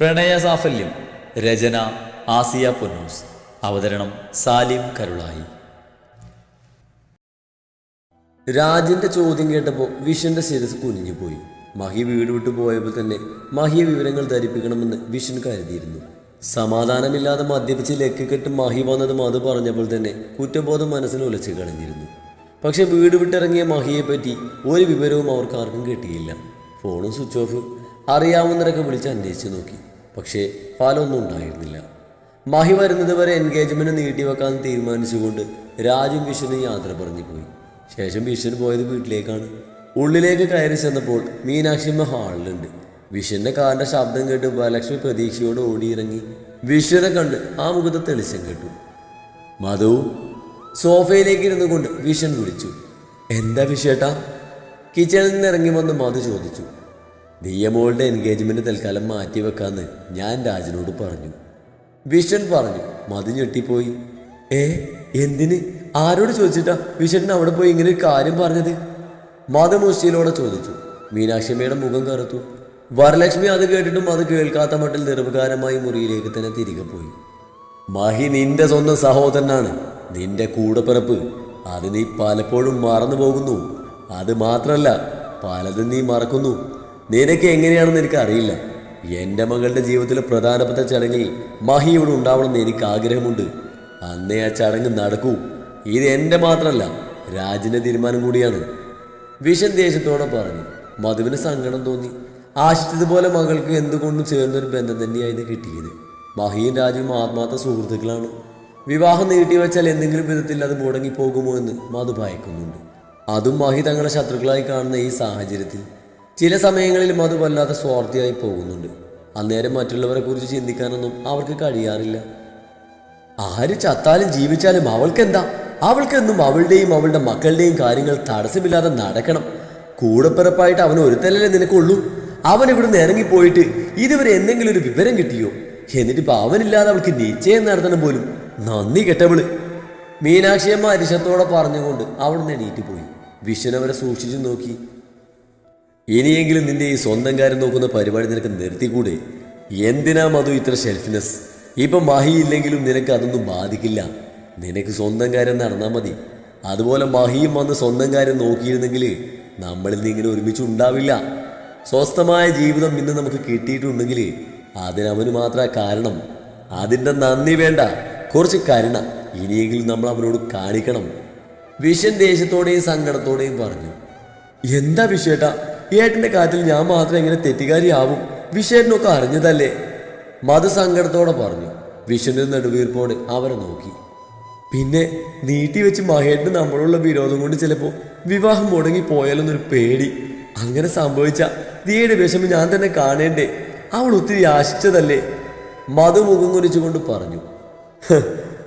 പ്രണയ സാഫല്യം രചന ആസിയ പൊന്നൂസ് അവതരണം സാലിം കരുളായി. രാജന്റെ ചോദ്യം കേട്ടപ്പോൾ വിഷന്റെ ശിരസ് കുനിഞ്ഞുപോയി. മഹി വീട് വിട്ടു പോയപ്പോൾ തന്നെ മഹിയെ വിവരങ്ങൾ ധരിപ്പിക്കണമെന്ന് വിഷൻ കരുതിയിരുന്നു. സമാധാനമില്ലാതെ മദ്യപിച്ച് ലക്കിക്കെട്ട് മഹി വന്നത് അത് പറഞ്ഞപ്പോൾ തന്നെ കുറ്റബോധം മനസ്സിൽ ഉലച്ചു കളഞ്ഞിരുന്നു. പക്ഷെ വീട് വിട്ടിറങ്ങിയ മഹിയെ പറ്റി ഒരു വിവരവും അവർക്ക് ആർക്കും കിട്ടിയില്ല. ഫോണും സ്വിച്ച് ഓഫ് അറിയാവുന്നവരൊക്കെ വിളിച്ച് അന്വേഷിച്ച് നോക്കി. പക്ഷേ ഫലമൊന്നും ഉണ്ടായിരുന്നില്ല. മാഹി വരുന്നത് വരെ എൻഗേജ്മെന്റ് നീട്ടിവെക്കാൻ തീരുമാനിച്ചുകൊണ്ട് രാജും വിഷ്ണു യാത്ര പറഞ്ഞു പോയി ശേഷം വിഷുന് പോയത് വീട്ടിലേക്കാണ്. ഉള്ളിലേക്ക് കയറി ചെന്നപ്പോൾ മീനാക്ഷിമ്മ ഹാളിലുണ്ട്. വിഷുവിന്റെ കാറിന്റെ ശബ്ദം കേട്ട് വരലക്ഷ്മി പ്രതീക്ഷയോട് ഓടിയിറങ്ങി. വിഷുവിനെ കണ്ട് ആ മുഖത്ത് തെളിച്ചം കേട്ടു. മധു സോഫയിലേക്ക് ഇരുന്നു കൊണ്ട് വിഷൻ വിളിച്ചു. എന്താ വിഷേട്ടാ കിച്ചണിൽ നിന്ന് ഇറങ്ങി വന്ന് മധു ചോദിച്ചു. ദിയമോളുടെ എൻഗേജ്മെന്റ് തൽക്കാലം മാറ്റിവെക്കാന്ന് ഞാൻ രാജനോട് പറഞ്ഞു. വിഷൻ പറഞ്ഞു മതി ഞെട്ടിപ്പോയി. ഏ എന്തിന്? ആരോട് ചോദിച്ചിട്ടാ വിഷേട്ടൻ അവിടെ പോയി ഇങ്ങനെ ഒരു കാര്യം പറഞ്ഞത്? മധു മുഷ്ടിയിലൂടെ ചോദിച്ചു. മീനാക്ഷിമ്മയുടെ മുഖം കറുത്തു. വരലക്ഷ്മി അത് കേട്ടിട്ടും അത് കേൾക്കാത്ത മട്ടിൽ നിർവകാരമായി മുറിയിലേക്ക് തന്നെ തിരികെ പോയി. മഹി നിന്റെ സ്വന്തം സഹോദരനാണ്. നിന്റെ കൂടപ്പിറപ്പ്. അത് നീ പലപ്പോഴും മറന്നു പോകുന്നു. അത് മാത്രമല്ല പലതും നീ മറക്കുന്നു. നിനക്ക് എങ്ങനെയാണെന്ന് എനിക്ക് അറിയില്ല എന്റെ മകളുടെ ജീവിതത്തിലെ പ്രധാനപ്പെട്ട ചടങ്ങിൽ മഹി ഇവിടെ ഉണ്ടാവണമെന്ന് എനിക്ക് ആഗ്രഹമുണ്ട്. അന്നേ ആ ചടങ്ങ് നടക്കൂ. ഇത് എന്റെ മാത്രമല്ല രാജിന്റെ തീരുമാനം കൂടിയാണ്. വിഷൻ ദേഷ്യത്തോടെ പറഞ്ഞു മധുവിന് സങ്കടം തോന്നി. ആശിച്ചതുപോലെ മകൾക്ക് എന്തുകൊണ്ടും ചേർന്നൊരു ബന്ധം തന്നെയായിരുന്നു കിട്ടിയത്. മഹിയും രാജുവും ആത്മാർത്ഥ സുഹൃത്തുക്കളാണ്. വിവാഹം നീട്ടിവെച്ചാൽ എന്തെങ്കിലും വിധത്തിൽ അത് മുടങ്ങിപ്പോകുമോ എന്ന് മധു ഭയക്കുന്നുണ്ട്. അതും മഹി തങ്ങളെ ശത്രുക്കളായി കാണുന്ന ഈ സാഹചര്യത്തിൽ. ചില സമയങ്ങളിൽ അത് വല്ലാതെ സ്വാർത്ഥിയായി പോകുന്നുണ്ട്. അന്നേരം മറ്റുള്ളവരെ കുറിച്ച് ചിന്തിക്കാനൊന്നും അവർക്ക് കഴിയാറില്ല. ആര് ചത്താലും ജീവിച്ചാലും അവൾക്ക് അവൾക്കെന്താ? അവൾക്കെന്നും അവളുടെയും അവളുടെ മക്കളുടെയും കാര്യങ്ങൾ തടസ്സമില്ലാതെ നടക്കണം. കൂടപ്പിറപ്പായിട്ട് അവൻ ഒരുത്തലല്ലേ നിനക്കുള്ളൂ? അവൻ ഇവിടുന്ന് ഇറങ്ങിപ്പോയിട്ട് ഇതുവരെ എന്തെങ്കിലും ഒരു വിവരം കിട്ടിയോ? എന്നിട്ടിപ്പോ അവനില്ലാതെ അവൾക്ക് നിശ്ചയം നടത്തണം പോലും. നന്ദി കെട്ടവൾ. മീനാക്ഷിയമ്മ അരിശത്തോടെ പറഞ്ഞുകൊണ്ട് അവിടുന്ന് എണീറ്റ് പോയി. വിശ്വനവരെ സൂക്ഷിച്ചു നോക്കി. ഇനിയെങ്കിലും നിന്റെ ഈ സ്വന്തം കാര്യം നോക്കുന്ന പരിപാടി നിനക്ക് നിർത്തിക്കൂടെ? എന്തിനാ മധു ഇത്ര ഷെൽഫിനെസ് ഇപ്പം മാഹി ഇല്ലെങ്കിലും നിനക്ക് അതൊന്നും ബാധിക്കില്ല. നിനക്ക് സ്വന്തം കാര്യം നടന്നാൽ മതി. അതുപോലെ മാഹിയും വന്ന് സ്വന്തം കാര്യം നോക്കിയിരുന്നെങ്കിൽ നമ്മളിൽ നിന്ന് ഇങ്ങനെ ഒരുമിച്ച് ഉണ്ടാവില്ല. സ്വസ്ഥമായ ജീവിതം ഇന്ന് നമുക്ക് കിട്ടിയിട്ടുണ്ടെങ്കിൽ അതിനവന് മാത്രമേ കാരണം. അതിന്റെ നന്ദി വേണ്ട. കുറച്ച് കരുണ. ഇനിയെങ്കിലും നമ്മൾ അവനോട് കാണിക്കണം. വിഷൻ ദേഷ്യത്തോടെയും സങ്കടത്തോടെയും പറഞ്ഞു. എന്താ വിഷേട്ടാ? ഏട്ടന്റെ കാര്യത്തിൽ ഞാൻ മാത്രം എങ്ങനെ തെറ്റുകാരിയാവും. വിഷേട്ടനൊക്കെ അറിഞ്ഞതല്ലേ? മധു സങ്കടത്തോടെ പറഞ്ഞു വിഷുവിന്റെ നെടുവീർപ്പോടെ അവരെ നോക്കി. പിന്നെ നീട്ടി വെച്ച് മഹേട്ടിന് നമ്മളോടുള്ള വിരോധം കൊണ്ട് ചിലപ്പോൾ വിവാഹം മുടങ്ങി പോയാലൊന്നൊരു പേടി. അങ്ങനെ സംഭവിച്ച ദിയുടെ വിഷമം ഞാൻ തന്നെ കാണേണ്ടേ? അവൾ ഒത്തിരി ആശിച്ചതല്ലേ? മധു മുഖം കുനിച്ചുകൊണ്ട് പറഞ്ഞു. "ഹ്,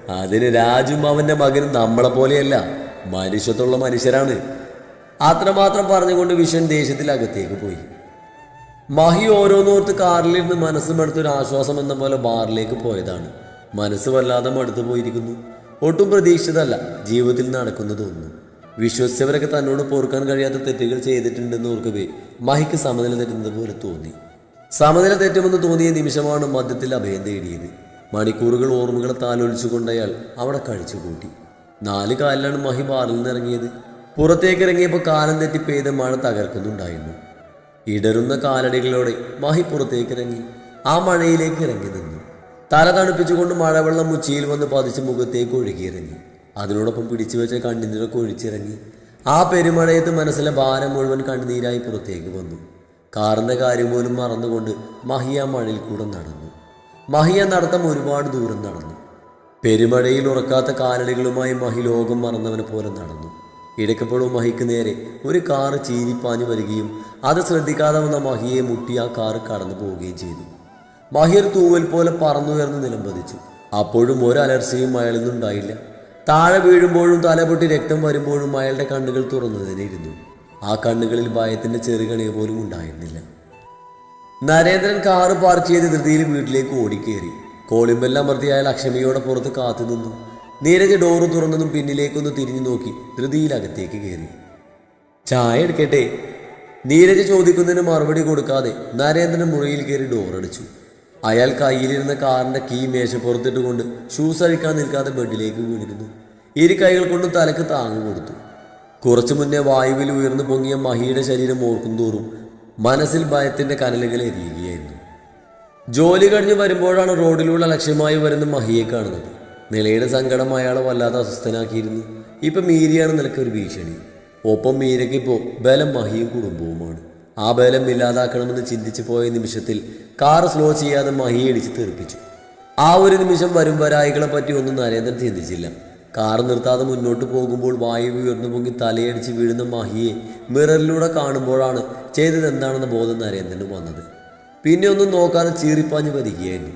അതിന് രാജും അവന്റെ മകനും നമ്മളെ പോലെയല്ല മനുഷ്യത്തുള്ള മനുഷ്യരാണ്. അത്രമാത്രം പറഞ്ഞുകൊണ്ട് വിഷൻ ദേഷ്യത്തിൽ അകത്തേക്ക് പോയി. മഹി ഓരോന്നോർത്ത് കാറിലിരുന്ന് മനസ്സ് മടുത്തൊരു ആശ്വാസം എന്ന പോലെ ബാറിലേക്ക് പോയതാണ്. മനസ്സ് വല്ലാതെ മടുത്തു പോയിരിക്കുന്നു. ഒട്ടും പ്രതീക്ഷിച്ചതല്ല ജീവിതത്തിൽ നടക്കുന്നതൊന്നും വിശ്വസിച്ചവരൊക്കെ തന്നോട് പൊറുക്കാൻ കഴിയാത്ത തെറ്റുകൾ ചെയ്തിട്ടുണ്ടെന്ന് ഓർക്കവേ മഹിക്ക് സമനില തെറ്റുന്നത് പോലെ തോന്നി. സമനില തെറ്റുമെന്ന് തോന്നിയ നിമിഷമാണ് മദ്യത്തിൽ അഭയം തേടിയത്. മണിക്കൂറുകൾ ഓർമ്മകളെ താലോലിച്ചു കൊണ്ടയാൾ അവിടെ കഴിച്ചു കൂട്ടി നാല് കാലിലാണ് മഹി ബാറിൽ നിന്ന് ഇറങ്ങിയത്. പുറത്തേക്ക് ഇറങ്ങിയപ്പോൾ കാലം തെറ്റി പെയ്ത മഴ തകർക്കുന്നുണ്ടായിരുന്നു ഇടറുന്ന കാലടികളോടെ മാഹി പുറത്തേക്ക് ഇറങ്ങി ആ മഴയിലേക്ക് ഇറങ്ങി നിന്നു. തല തണുപ്പിച്ചുകൊണ്ട് മഴവെള്ളം ഉച്ചയിൽ വന്ന് പതിച്ച് മുഖത്തേക്ക് ഒഴുകിയിറങ്ങി. അതിനോടൊപ്പം പിടിച്ചു വെച്ച കണ്ണുനീരൊക്കെ ഒഴിച്ചിറങ്ങി. ആ പെരുമഴയത്ത് മനസ്സിലെ ഭാരം മുഴുവൻ കണ്ണുനീരായി പുറത്തേക്ക് വന്നു. കാറിന്റെ കാര്യം പോലും മറന്നുകൊണ്ട് മഹി ആ മഴയിൽ കൂടെ നടന്നു. മഹിയ നടത്തം ഒരുപാട് ദൂരം നടന്നു. പെരുമഴയിൽ ഉറക്കാത്ത കാലടികളുമായി മഹി ലോകം മറന്നവനെ പോലെ നടന്നു. ഇടയ്ക്കപ്പോഴും മഹിക്ക് നേരെ. ഒരു കാറ് ചീരിപ്പാഞ്ഞു വരികയും അത് ശ്രദ്ധിക്കാതെ വന്ന മഹിയെ മുട്ടി ആ കാറ് കടന്നു പോവുകയും ചെയ്തു. മഹിർ തൂവൽ പോലെ പറന്നുയർന്ന് നിലംപതിച്ചു. അപ്പോഴും ഒരു അലർച്ചയും അയാളിൽ താഴെ വീഴുമ്പോഴും തലപൊട്ടി രക്തം വരുമ്പോഴും അയാളുടെ കണ്ണുകൾ തുറന്നു തന്നെ ഇരുന്നു. ആ കണ്ണുകളിൽ ഭയത്തിന്റെ ചെറുകണിക പോലും ഉണ്ടായിരുന്നില്ല. നരേന്ദ്രൻ കാറ് പാർക്ക് ചെയ്ത് ധൃതിയിൽ വീട്ടിലേക്ക് ഓടിക്കേറി. കോളിമ്പെല്ലാം അമർത്തി അയാൾ അക്ഷമയോടെ പുറത്ത് കാത്തു നിന്നു. നീരജ് ഡോറ് തുറന്നതും പിന്നിലേക്കൊന്ന് തിരിഞ്ഞു നോക്കി ധൃതിയിൽ അകത്തേക്ക് കയറി. ചായ എടുക്കട്ടെ? നീരജ് ചോദിക്കുന്നതിന് മറുപടി കൊടുക്കാതെ നരേന്ദ്രൻ മുറിയിൽ കയറി ഡോറടിച്ചു അയാൾ കയ്യിലിരുന്ന കാറിന്റെ കീ മേശപ്പുറത്തിട്ട് കൊണ്ട് ഷൂസ് അഴിക്കാൻ നിൽക്കാതെ ബെഡിലേക്ക് വീണിരുന്നു. ഇരു കൈകൾ കൊണ്ട് തലക്ക് താങ്ങു കൊടുത്തു. കുറച്ചു മുന്നേ വായുവിൽ ഉയർന്നു പൊങ്ങിയ മഹിയുടെ ശരീരം ഓർക്കും തോറും മനസ്സിൽ ഭയത്തിന്റെ കനലുകൾ എരിയുകയായിരുന്നു. ജോലി കഴിഞ്ഞ് വരുമ്പോഴാണ് റോഡിലൂടെ ലക്ഷ്യമായി വരുന്ന മഹിയെ കാണുന്നത്. നിലയുടെ സങ്കടം അയാളെ വല്ലാതെ അസ്വസ്ഥനാക്കിയിരുന്നു. ഇപ്പം മീരയാണ് നിനക്ക് ഒരു ഭീഷണി. ഒപ്പം മീരയ്ക്ക് ഇപ്പോൾ ബലം മഹിയും കുടുംബവുമാണ്. ആ ബലം ഇല്ലാതാക്കണമെന്ന് ചിന്തിച്ചു പോയ നിമിഷത്തിൽ കാർ സ്ലോ ചെയ്യാതെ മഹി ഇടിച്ച് തെറിപ്പിച്ചു ആ ഒരു നിമിഷം വരും വരായികളെ പറ്റി ഒന്നും നരേന്ദ്രൻ ചിന്തിച്ചില്ല. കാർ നിർത്താതെ മുന്നോട്ട് പോകുമ്പോൾ വായു ഉയർന്നു പൊങ്ങി തലയടിച്ച് വീഴുന്ന മഹിയെ മിററിലൂടെ കാണുമ്പോഴാണ് ചെയ്തത് എന്താണെന്ന ബോധം നരേന്ദ്രന് വന്നത്. പിന്നെ ഒന്നും നോക്കാതെ ചീറിപ്പാഞ്ഞ് വരികയായിരുന്നു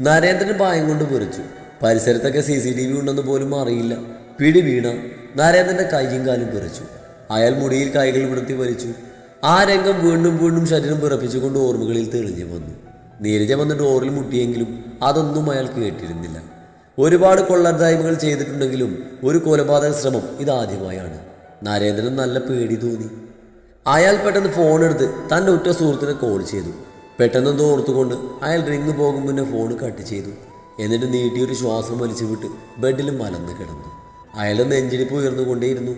നരേന്ദ്രൻ ഭയം കൊണ്ട് പൊറിച്ചു പരിസരത്തൊക്കെ സി സി ടി വി ഉണ്ടെന്ന് പോലും അറിയില്ല. പിടി വീണ നരേന്ദ്രന്റെ കൈയും കാലും പിറച്ചു അയാൾ മുടിയിൽ കൈകൾ വിടത്തി വലിച്ചു. ആ രംഗം വീണ്ടും വീണ്ടും ശരീരം പിറപ്പിച്ചുകൊണ്ട് ഓർമ്മകളിൽ തെളിഞ്ഞു വന്നു. നീരജ വന്ന് ഡോറിൽ മുട്ടിയെങ്കിലും അതൊന്നും അയാൾ കേട്ടിരുന്നില്ല. ഒരുപാട് കൊള്ളരുതായ്മകൾ ചെയ്തിട്ടുണ്ടെങ്കിലും ഒരു കൊലപാതക ശ്രമം ഇതാദ്യമായാണ്. നരേന്ദ്രൻ നല്ല പേടി തോന്നി. അയാൾ പെട്ടെന്ന് ഫോൺ എടുത്ത് തന്റെ ഉറ്റ സുഹൃത്തിനെ കോൾ ചെയ്തു. പെട്ടെന്ന് ഓർത്തുകൊണ്ട് അയാൾ റിങ് പോകും ഫോൺ കട്ട് ചെയ്തു. എന്നിട്ട് നീട്ടിയൊരു ശ്വാസം വലിച്ചു വിട്ട് ബെഡിൽ മലന്ന് കിടന്നു. അയാളുടെ നെഞ്ചിടിപ്പ് ഉയർന്നുകൊണ്ടേയിരുന്നു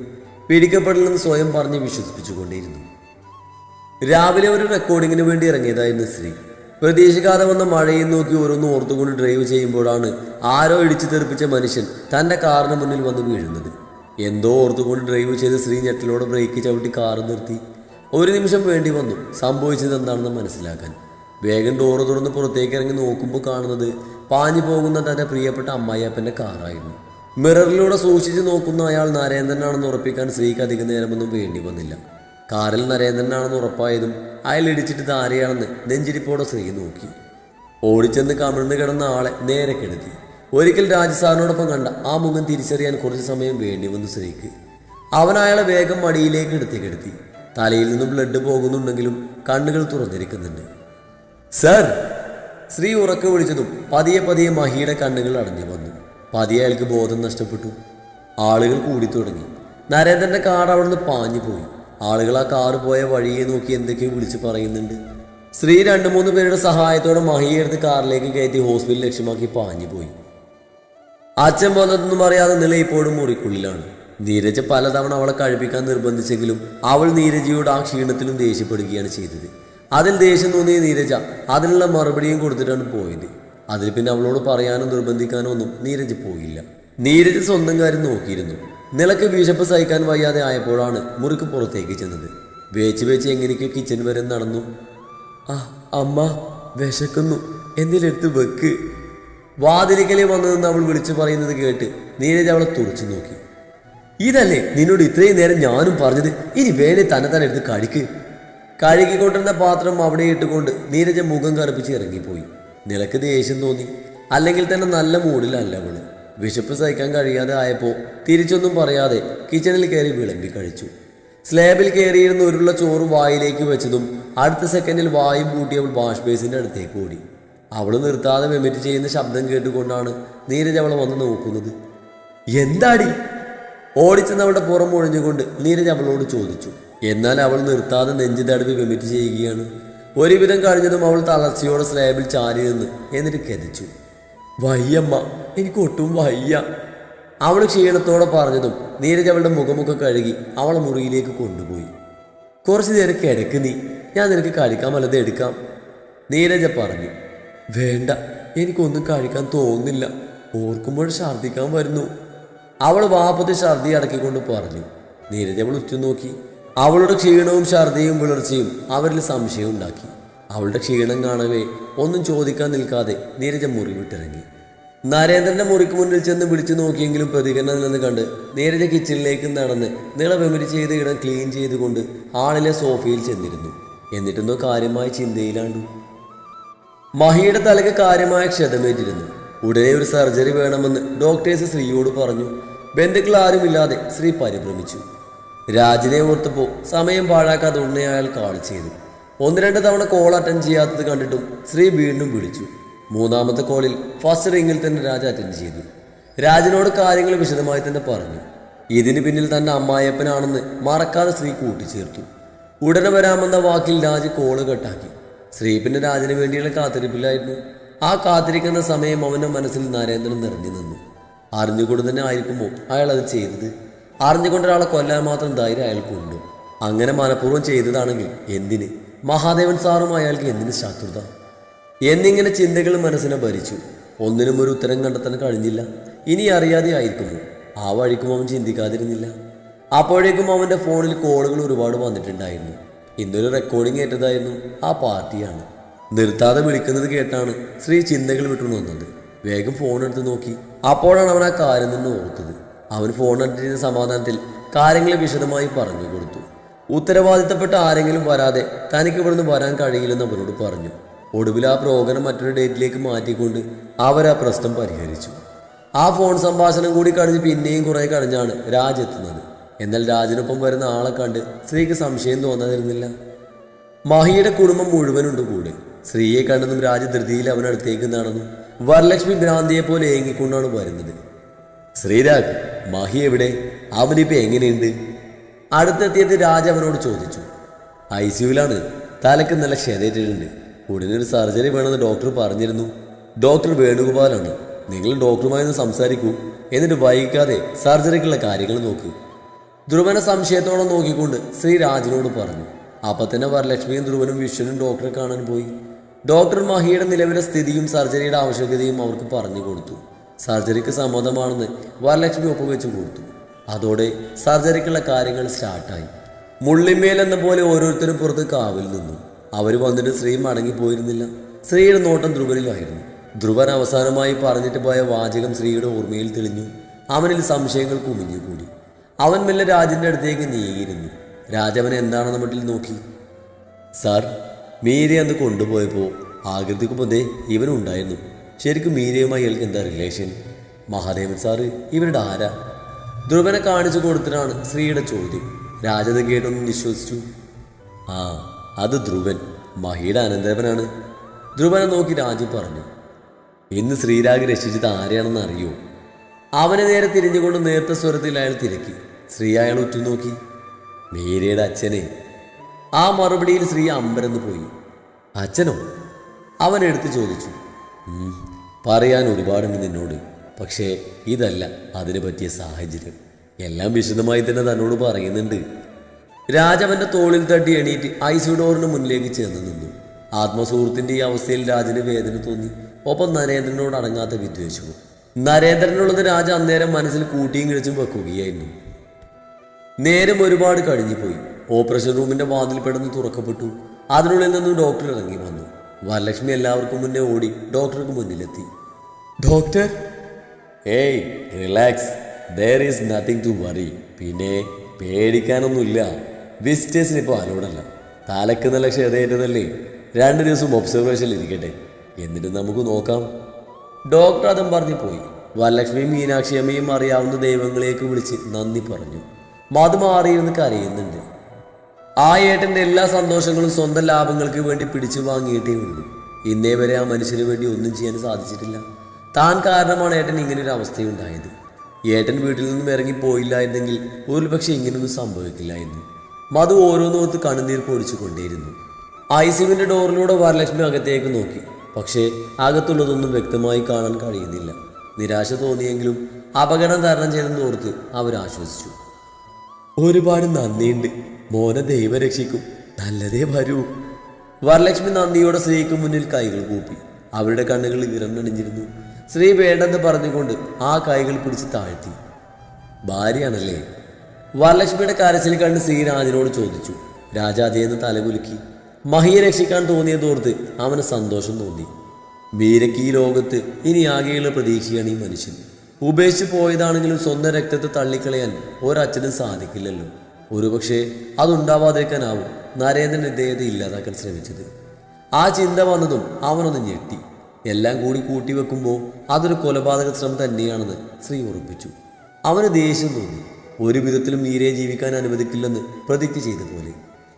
പിടിക്കപ്പെടില്ലെന്ന് സ്വയം പറഞ്ഞ് വിശ്വസിപ്പിച്ചുകൊണ്ടേയിരുന്നു. രാവിലെ ഒരു റെക്കോർഡിങ്ങിന് വേണ്ടി ഇറങ്ങിയതായിരുന്നു ശ്രീ. പ്രതീക്ഷിക്കാതെ വന്ന മഴയും നോക്കി ഓരോന്ന് ഓർത്തുകൊണ്ട് ഡ്രൈവ് ചെയ്യുമ്പോഴാണ് ആരോ ഇടിച്ചു തെറിപ്പിച്ച മനുഷ്യൻ തന്റെ കാറിന് മുന്നിൽ വന്ന് വീഴുന്നത്. എന്തോ ഓർത്തുകൊണ്ട് ഡ്രൈവ് ചെയ്ത് ശ്രീ ഞെട്ടിലോടെ ബ്രേക്ക് ചവിട്ടി കാറ് നിർത്തി. ഒരു നിമിഷം വേണ്ടി വന്നു. സംഭവിച്ചത് എന്താണെന്ന് മനസ്സിലാക്കാൻ. വേഗം ഡോറ് തുറന്ന് പുറത്തേക്ക് ഇറങ്ങി നോക്കുമ്പോൾ കാണുന്നത് പാഞ്ഞു പോകുന്ന തന്റെ പ്രിയപ്പെട്ട അമ്മായിയപ്പന്റെ കാറായിരുന്നു. മിററിലൂടെ സൂക്ഷിച്ചു നോക്കുന്ന അയാൾ നരേന്ദ്രനാണെന്ന് ഉറപ്പിക്കാൻ സ്ത്രീക്ക് അധിക നേരമൊന്നും വേണ്ടി വന്നില്ല. കാറിൽ നരേന്ദ്രനാണെന്ന് ഉറപ്പായതും അയാൾ ഇടിച്ചിട്ട് ധാരയാണെന്ന് നെഞ്ചിരിപ്പോടെ സ്ത്രീ നോക്കി. ഓടിച്ചെന്ന് കമിഴ്ന്ന് കിടന്ന ആളെ നേരെ കെടുത്തി. ഒരിക്കൽ രാജസാറിനോടൊപ്പം കണ്ട ആ മുഖം തിരിച്ചറിയാൻ കുറച്ച് സമയം വേണ്ടി വന്നു സ്ത്രീക്ക്. അവൻ അയാളെ വേഗം മടിയിലേക്ക് എടുത്തി കെടുത്തി. തലയിൽ നിന്നും ബ്ലഡ് പോകുന്നുണ്ടെങ്കിലും കണ്ണുകൾ തുറന്നിരിക്കുന്നുണ്ട്. സർ സ്ത്രീ ഉറക്കെ വിളിച്ചതും പതിയെ പതിയെ മഹിയുടെ കണ്ണുകൾ അടഞ്ഞു വന്നു. പതിയെ അയാൾക്ക് ബോധം നഷ്ടപ്പെട്ടു. ആളുകൾ കൂടി തുടങ്ങി. നരേന്ദ്രന്റെ കാർ അവിടുന്ന് പാഞ്ഞു പോയി. ആളുകൾ ആ കാർ പോയ വഴിയെ നോക്കി എന്തൊക്കെയോ വിളിച്ച് പറയുന്നുണ്ട്. സ്ത്രീ രണ്ടു മൂന്ന് പേരുടെ സഹായത്തോടെ മഹിയെ എടുത്ത് കാറിലേക്ക് കയറ്റി ഹോസ്പിറ്റൽ ലക്ഷ്യമാക്കി പാഞ്ഞു പോയി. അച്ഛൻ വന്നതൊന്നും അറിയാതെ നില ഇപ്പോഴും മുറിക്കുള്ളിലാണ്. നീരജ് പലതവണ അവളെ കഴിപ്പിക്കാൻ നിർബന്ധിച്ചെങ്കിലും അവൾ നീരജയോട് ആ ക്ഷീണത്തിലും ദേഷ്യപ്പെടുകയാണ് ചെയ്തത്. അതിൽ ദേഷ്യം തോന്നിയ നീരജ അതിനുള്ള മറുപടിയും കൊടുത്തിട്ടാണ് പോയത്. അതിൽ പിന്നെ അവളോട് പറയാനോ നിർബന്ധിക്കാനോ ഒന്നും നീരജ് പോയില്ല. നീരജ് സ്വന്തം കാര്യം നോക്കിയിരുന്നു. നിലയ്ക്ക് വിശപ്പ് സഹിക്കാൻ വയ്യാതെ ആയപ്പോഴാണ് മുറുക്ക് പുറത്തേക്ക് ചെന്നത്. വേച്ച് വേച്ച് എങ്ങനെയൊക്കെ കിച്ചൺ വരെ നടന്നു. ആ അമ്മ വിശക്കുന്നു. എന്തിലെടുത്ത് വെക്ക്. വാതിലിക്കലെ വന്നതെന്ന് അവൾ വിളിച്ചു പറയുന്നത് കേട്ട് നീരജ് അവളെ തുറച്ചു നോക്കി. ഇതല്ലേ നിന്നോട് ഇത്രയും നേരം ഞാനും പറഞ്ഞത്? ഇനി വേണേ തന്നെ തന്നെ എടുത്ത് കഴിക്ക് കഴുകിക്കൊണ്ടിരുന്ന പാത്രം അവിടെ ഇട്ടുകൊണ്ട് നീരജ മുഖം കറുപ്പിച്ച് ഇറങ്ങിപ്പോയി. നിലയ്ക്ക് ദേഷ്യം തോന്നി? അല്ലെങ്കിൽ തന്നെ നല്ല മൂഡിലല്ല അവൾ. വിശപ്പ് സഹിക്കാൻ കഴിയാതെ ആയപ്പോൾ തിരിച്ചൊന്നും പറയാതെ കിച്ചണിൽ കയറി വിളമ്പി കഴിച്ചു. സ്ലാബിൽ കയറിയിരുന്ന ഒരുള്ള ചോറ് വായിലേക്ക് വെച്ചതും അടുത്ത സെക്കൻഡിൽ വായും പൂട്ടി അവൾ വാഷ് ബേസിന്റെ അടുത്തേക്ക് ഓടി. അവൾ നിർത്താതെ വെമിറ്റ് ചെയ്യുന്ന ശബ്ദം കേട്ടുകൊണ്ടാണ് നീരജ് അവളെ വന്ന് നോക്കുന്നത്. എന്താടി? ഓടിച്ചെന്ന് അവളുടെ പുറം ഒഴിഞ്ഞുകൊണ്ട് നീരജ് അവളോട് ചോദിച്ചു. എന്നാൽ അവൾ നിർത്താതെ നെഞ്ചു തടവി വെമിറ്റ് ചെയ്യുകയാണ്. ഒരുവിധം കഴിഞ്ഞതും അവൾ തളർച്ചയോടെ സ്ലാബിൽ ചാരി നിന്ന് എന്നിട്ട് കെതിച്ചു വയ്യമ്മ എനിക്ക് ഒട്ടും വയ്യ. അവൾ ക്ഷീണത്തോടെ പറഞ്ഞതും നീരജ് അവളുടെ മുഖമൊക്കെ കഴുകി അവളെ മുറിയിലേക്ക് കൊണ്ടുപോയി. കുറച്ച് നേരം കിടക്ക് നീ ഞാൻ നിനക്ക് കഴിക്കാൻ വല്ലതും എടുക്കാം. നീരജ പറഞ്ഞു. വേണ്ട എനിക്കൊന്നും കഴിക്കാൻ തോന്നുന്നില്ല. ഓർക്കുമ്പോൾ ഛർദ്ദിക്കാൻ വരുന്നു. അവൾ വാപ്പത്ത് ഛർദി അടക്കിക്കൊണ്ട് പറഞ്ഞു. നീരജ് അവൾ ഉറ്റുനോക്കി. അവളുടെ ക്ഷീണവും ഛർദിയും വിളർച്ചയും അവരിൽ സംശയം ഉണ്ടാക്കി. അവളുടെ ക്ഷീണം കാണവേ ഒന്നും ചോദിക്കാൻ നിൽക്കാതെ നീരജ മുറി വിട്ടിറങ്ങി. നരേന്ദ്രന്റെ മുറിക്ക് മുന്നിൽ ചെന്ന് വിളിച്ചു നോക്കിയെങ്കിലും പ്രതികരണം നിന്ന് കണ്ട് നീരജ കിച്ചണിലേക്ക് നടന്ന് നിളവെമിരി ചെയ്ത് ഇടം ക്ലീൻ ചെയ്തുകൊണ്ട് ആളിലെ സോഫയിൽ ചെന്നിരുന്നു. എന്നിട്ടൊന്നും കാര്യമായ ചിന്തയിലാണ്ടു. മഹിയുടെ തലയ്ക്ക് കാര്യമായ ക്ഷതമേറ്റിരുന്നു. ഉടനെ ഒരു സർജറി വേണമെന്ന് ഡോക്ടേഴ്സ് ശ്രീയോട് പറഞ്ഞു. ബന്ധുക്കൾ ആരുമില്ലാതെ ശ്രീ പരിഭ്രമിച്ചു. രാജിനെ ഓർത്തപ്പോൾ സമയം പാഴാക്കാതെ ഉടനെ അയാൾ കാൾ ചെയ്തു. ഒന്ന് രണ്ട് തവണ കോൾ അറ്റൻഡ് ചെയ്യാത്തത് കണ്ടിട്ടും ശ്രീ വീണ്ടും വിളിച്ചു. മൂന്നാമത്തെ കോളിൽ ഫസ്റ്റ് റിങ്ങിൽ തന്നെ രാജ അറ്റൻഡ് ചെയ്തു. രാജനോട് കാര്യങ്ങൾ വിശദമായി തന്നെ പറഞ്ഞു. ഇതിന് പിന്നിൽ തന്നെ അമ്മായപ്പനാണെന്ന് മറക്കാതെ ശ്രീ കൂട്ടിച്ചേർത്തു. ഉടനെ വരാമെന്ന വാക്കിൽ രാജ് കോൾ കട്ടാക്കി. ശ്രീ പിന്നെ രാജന് വേണ്ടിയുള്ള കാത്തിരിപ്പിലായിരുന്നു. ആ കാത്തിരിക്കുന്ന സമയം അവന്റെ മനസ്സിൽ നരേന്ദ്രൻ നിറഞ്ഞു നിന്നു. അറിഞ്ഞുകൊണ്ട് തന്നെ ആയിരിക്കുമോ അയാൾ അത് ചെയ്തത് അറിഞ്ഞുകൊണ്ട് ഒരാളെ കൊല്ലാൻ മാത്രം ധൈര്യം അയാൾക്കുണ്ട്. അങ്ങനെ മനഃപൂർവം ചെയ്തതാണെങ്കിൽ എന്തിന്? മഹാദേവൻ സാറും അയാൾക്ക് എന്തിന് ശത്രുത? എന്നിങ്ങനെ ചിന്തകൾ മനസ്സിനെ ഭരിച്ചു. ഒന്നിനും ഒരു ഉത്തരം കണ്ടെത്താൻ കഴിഞ്ഞില്ല. ഇനി അറിയാതെ ആയിരിക്കുമോ ആ വഴിക്കും അവൻ ചിന്തിക്കാതിരുന്നില്ല. അപ്പോഴേക്കും അവന്റെ ഫോണിൽ കോളുകൾ ഒരുപാട് വന്നിട്ടുണ്ടായിരുന്നു. ഇന്നൊരു റെക്കോർഡിംഗ് ഏറ്റതായിരുന്നു ആ പാർട്ടിയാണ്. നിർത്താതെ വിളിക്കുന്നത് കേട്ടാണ് ശ്രീ ചിന്തകൾ വിട്ടുണർന്നത്. വേഗം ഫോൺ എടുത്ത് നോക്കി. അപ്പോഴാണ് അവൻ ആ കാര്യം നിന്ന് ഓർത്തത്. അവൻ ഫോൺ അടിച്ചിരുന്ന സമാധാനത്തിൽ കാര്യങ്ങൾ വിശദമായി പറഞ്ഞു കൊടുത്തു. ഉത്തരവാദിത്തപ്പെട്ട ആരെങ്കിലും വരാതെ തനിക്ക് ഇവിടുന്ന് വരാൻ കഴിയില്ലെന്ന് അവരോട് പറഞ്ഞു. ഒടുവിൽ ആ പ്രോഗ്രാം മറ്റൊരു ഡേറ്റിലേക്ക് മാറ്റിക്കൊണ്ട് അവർ ആ പ്രശ്നം പരിഹരിച്ചു. ആ ഫോൺ സംഭാഷണം കൂടി കഴിഞ്ഞ് പിന്നെയും കുറേ കഴിഞ്ഞാണ് രാജ് എത്തുന്നത്. എന്നാൽ രാജിനൊപ്പം വരുന്ന ആളെ കണ്ട് സ്ത്രീക്ക് സംശയം തോന്നാതിരുന്നില്ല. മഹിയുടെ കുടുംബം മുഴുവനുണ്ട് കൂടെ. സ്ത്രീയെ കണ്ടെന്നും രാജ് ധൃതിയിൽ അവനടുത്തേക്ക് നടന്നു. വരലക്ഷ്മി ഭ്രാന്തിയെ പോലെ ഏങ്ങിക്കൊണ്ടാണ് വരുന്നത്. ശ്രീരാഗ് മഹി എവിടെ? അവനിപ്പോ എങ്ങനെയുണ്ട്? അടുത്തെത്തിയത് രാജ അവനോട് ചോദിച്ചു. ഐ സിയുലാണ് തലക്ക് നല്ല ക്ഷതേറ്റിട്ടുണ്ട്. ഉടനെ ഒരു സർജറി വേണമെന്ന് ഡോക്ടർ പറഞ്ഞിരുന്നു. ഡോക്ടർ വേണുഗോപാലാണ്. നിങ്ങൾ ഡോക്ടറുമായി ഒന്ന് സംസാരിക്കൂ. എന്നിട്ട് വൈകിക്കാതെ സർജറിക്കുള്ള കാര്യങ്ങൾ നോക്കൂ. ധ്രുവനെ സംശയത്തോടെ നോക്കിക്കൊണ്ട് ശ്രീ രാജനോട് പറഞ്ഞു. അപ്പൊ തന്നെ വരലക്ഷ്മിയും ധ്രുവനും വിഷ്ണുനും ഡോക്ടറെ കാണാൻ പോയി. ഡോക്ടർ മഹിയുടെ നിലവിലെ സ്ഥിതിയും സർജറിയുടെ ആവശ്യകതയും അവർക്ക് പറഞ്ഞു കൊടുത്തു. സർജറിക്ക് സമ്മതമാണെന്ന് വരലക്ഷ്മി ഒപ്പുവെച്ചു കൊടുത്തു. അതോടെ സർജറിക്കുള്ള കാര്യങ്ങൾ സ്റ്റാർട്ടായി. മുള്ളിമേൽ എന്ന പോലെ ഓരോരുത്തരും പുറത്ത് കാവൽ നിന്നു. അവർ വന്നിട്ട് ശ്രീ മടങ്ങിപ്പോയിരുന്നില്ല. ശ്രീയുടെ നോട്ടം ധ്രുവനിലായിരുന്നു. ധ്രുവൻ അവസാനമായി പറഞ്ഞിട്ട് പോയ വാചകം ശ്രീയുടെ ഓർമ്മയിൽ തെളിഞ്ഞു. അവനിൽ സംശയങ്ങൾ കുമിഞ്ഞു കൂടി അവൻ മെല്ലെ രാജന്റെ അടുത്തേക്ക് നീങ്ങിയിരുന്നു. രാജവൻ എന്താണെന്ന് മട്ടിൽ നോക്കി? സാർ മീരെ അന്ന് കൊണ്ടുപോയപ്പോൾ ആകൃതിക്കുമ്പോൾ ദേ ഇവനുണ്ടായിരുന്നു. ശരിക്കും മീരയുമായി ഇയാൾക്ക് എന്താ റിലേഷൻ മഹാദേവൻ സാറ് ഇവരുടെ ആരാ? ധ്രുവനെ കാണിച്ചു കൊടുത്തിട്ടാണ് ശ്രീയുടെ ചോദ്യം. രാജത കേട്ടൊന്ന് വിശ്വസിച്ചു. ആ അത് ധ്രുവൻ. മഹിയുടെ അനന്തരവനാണ്. ധ്രുവനെ നോക്കി രാജു പറഞ്ഞു ഇന്ന് ശ്രീരാഗ് രക്ഷിച്ചത് ആരെയാണെന്ന് അറിയോ? അവനെ നേരെ തിരിഞ്ഞുകൊണ്ട് നേരത്തെ സ്വരത്തിൽ അയാൾ തിരക്കി. ശ്രീ അയാൾ ഉറ്റുനോക്കി മീരയുടെ അച്ഛനെ. ആ മറുപടിയിൽ ശ്രീ അമ്പരന്ന് പോയി. അച്ഛനോ? അവൻ എടുത്തു ചോദിച്ചു. "ഉം, പറയാൻ ഒരുപാടുണ്ട് നിന്നോട്. പക്ഷേ ഇതല്ല അതിന് പറ്റിയ സാഹചര്യം. എല്ലാം വിശദമായി തന്നെ തന്നോട് പറയുന്നുണ്ട്. രാജവന്റെ തോളിൽ തട്ടി എണീറ്റ് ഐസി ഡോറിന് മുന്നിലേക്ക് ചെന്ന് നിന്നു. ആത്മസുഹൃത്തിന്റെ ഈ അവസ്ഥയിൽ രാജന് വേദന തോന്നി. ഒപ്പം നരേന്ദ്രനോട് അടങ്ങാത്ത വിദ്വേഷവും. നരേന്ദ്രനുള്ളത് രാജ അന്നേരം മനസ്സിൽ കൂട്ടിയും കിഴിച്ചും വെക്കുകയായിരുന്നു. നേരം ഒരുപാട് കഴിഞ്ഞുപോയി. ഓപ്പറേഷൻ റൂമിന്റെ വാതിൽ പെട്ടെന്ന് തുറക്കപ്പെട്ടു. അതിനുള്ളിൽ നിന്നും ഡോക്ടർ ഇറങ്ങി വന്നു. വരലക്ഷ്മി എല്ലാവർക്കും മുന്നേ ഓടി ഡോക്ടർക്ക് മുന്നിലെത്തി. ഡോക്ടർ? ഏയ് relax there is nothing to worry പിന്നെ പേടിക്കാനൊന്നുമില്ല. വിസിറ്റേഴ്സിന് ഇപ്പോൾ അലോടല്ല തലക്ക് നല്ല ക്ഷതയേറ്റതല്ലേ? രണ്ട് ദിവസം ഒബ്സർവേഷനിൽ ഇരിക്കട്ടെ. എന്നിട്ട് നമുക്ക് നോക്കാം. ഡോക്ടർ അതും പറഞ്ഞു പോയി. വരലക്ഷ്മിയും മീനാക്ഷിയമ്മയും അറിയാവുന്ന ദൈവങ്ങളെയൊക്കെ വിളിച്ച് നന്ദി പറഞ്ഞു. മധു മാറിയിരുന്ന് കരയുന്നുണ്ട്. ആ ഏട്ടന്റെ എല്ലാ സന്തോഷങ്ങളും സ്വന്തം ലാഭങ്ങൾക്ക് വേണ്ടി പിടിച്ചു വാങ്ങിയിട്ടേ ഉള്ളൂ. ഇന്നേ വരെ ആ മനുഷ്യന് വേണ്ടി ഒന്നും ചെയ്യാൻ സാധിച്ചിട്ടില്ല. താൻ കാരണമാണ് ഏട്ടൻ ഇങ്ങനെ ഒരു അവസ്ഥയുണ്ടായത്. ഏട്ടൻ വീട്ടിൽ നിന്നും ഇറങ്ങി എന്നെങ്കിൽ ഒരുപക്ഷെ ഇങ്ങനൊന്നും സംഭവിക്കില്ലായിരുന്നു മധു ഓരോന്നോത്ത് കണ്ണുനീർ പൊടിച്ചു കൊണ്ടേയിരുന്നു. ഐസിയുവിന്റെ ഡോറിലൂടെ വരലക്ഷ്മി അകത്തേക്ക് നോക്കി. പക്ഷേ അകത്തുള്ളതൊന്നും വ്യക്തമായി കാണാൻ കഴിയുന്നില്ല. നിരാശ തോന്നിയെങ്കിലും അപകടം തരണം ചെയ്തെന്ന് ഓർത്ത് അവരാശ്വസിച്ചു ഒരുപാട് നന്ദിയുണ്ട്. മോനെ ദൈവം രക്ഷിക്കും. നല്ലതേ വരൂ. വരലക്ഷ്മി നന്ദിയോടെ സ്ത്രീക്ക് മുന്നിൽ കൈകൾ കൂപ്പി. അവരുടെ കണ്ണുകൾ വിരന്നണിഞ്ഞിരുന്നു സ്ത്രീ വേണ്ടെന്ന് പറഞ്ഞുകൊണ്ട് ആ കൈകൾ പിടിച്ച് താഴ്ത്തി. ഭാര്യയാണല്ലേ? വരലക്ഷ്മിയുടെ കരച്ചിൽ കണ്ട് സ്ത്രീ രാജനോട് ചോദിച്ചു. രാജാതെന്ന് തലകുലുക്കി മഹിയെ രക്ഷിക്കാൻ തോന്നിയതോർത്ത് അവന് സന്തോഷം തോന്നി. മീരയ്ക്ക് ഈ ലോകത്ത് ഇനി ആകെയുള്ള പ്രതീക്ഷയാണ് ഈ മനുഷ്യൻ. ഉപേക്ഷിച്ച് പോയതാണെങ്കിലും സ്വന്തം രക്തത്തെ തള്ളിക്കളയാൻ ഒരച്ഛനും സാധിക്കില്ലല്ലോ. ഒരുപക്ഷെ അതുണ്ടാവാതിരിക്കാനാവും. നരേന്ദ്രൻ ഇദ്ദേഹത്തെ ഇല്ലാതാക്കാൻ ശ്രമിച്ചത്. ആ ചിന്ത വന്നതും അവനൊന്ന് ഞെട്ടി. എല്ലാം കൂടി കൂട്ടി വെക്കുമ്പോൾ അതൊരു കൊലപാതക ശ്രമം തന്നെയാണെന്ന് ശ്രീ ഉറപ്പിച്ചു. അവന് ദേഷ്യം തോന്നി. ഒരു വിധത്തിലും മീരയെ ജീവിക്കാൻ അനുവദിക്കില്ലെന്ന് പ്രതിജ്ഞ ചെയ്ത പോലെ.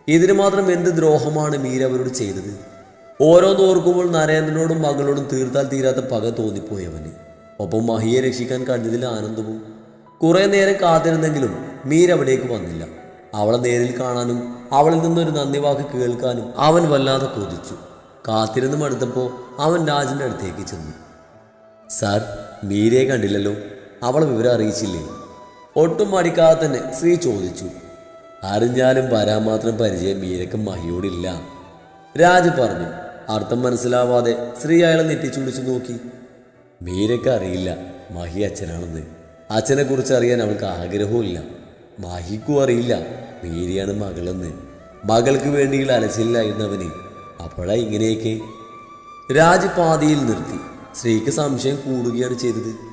ഇതിന് മാത്രം എന്ത് ദ്രോഹമാണ് മീര അവരോട് ചെയ്തത്? ഓരോന്ന് ഓർക്കുമ്പോൾ നരേന്ദ്രനോടും മകളോടും തീർത്താൽ തീരാത്ത പക തോന്നിപ്പോയവന് ഒപ്പം മഹിയെ രക്ഷിക്കാൻ കഴിഞ്ഞതിൽ ആനന്ദവും കുറേ നേരം കാത്തിരുന്നെങ്കിലും മീര അവിടേക്ക് വന്നില്ല. അവളെ നേരിൽ കാണാനും അവളിൽ നിന്നൊരു നന്ദി വാക്ക് കേൾക്കാനും അവൻ വല്ലാതെ കൊതിച്ചു. കാത്തിരുന്ന് മടുത്തപ്പോൾ അവൻ രാജിന്റെ അടുത്തേക്ക് ചെന്നു. സാർ മീരയെ കണ്ടില്ലല്ലോ? അവളെ വിവരം അറിയിച്ചില്ലേ? ഒട്ടും മടിക്കാതെ തന്നെ ശ്രീ ചോദിച്ചു. അറിഞ്ഞാലും വരാൻ മാത്രം പരിചയം മീരയ്ക്ക് മഹിയോടില്ല രാജ് പറഞ്ഞു. അർത്ഥം മനസ്സിലാവാതെ ശ്രീ അയാളെ നെറ്റിച്ചുടിച്ചു നോക്കി. മീരയ്ക്ക് അറിയില്ല. മഹി അച്ഛനാണെന്ന്. അച്ഛനെക്കുറിച്ച് അറിയാൻ അവൾക്ക് ആഗ്രഹവുമില്ല. മഹിക്കും അറിയില്ല. മേരിയാണ് മകളെന്ന്. മകൾക്ക് വേണ്ടിയുള്ള അലച്ചില്ലായിരുന്നവന്. അപ്പോഴാ ഇങ്ങനെയൊക്കെ. രാജ് പാതിയിൽ നിർത്തി. സ്ത്രീക്ക് സംശയം കൂടുകയാണ് ചെയ്തത്.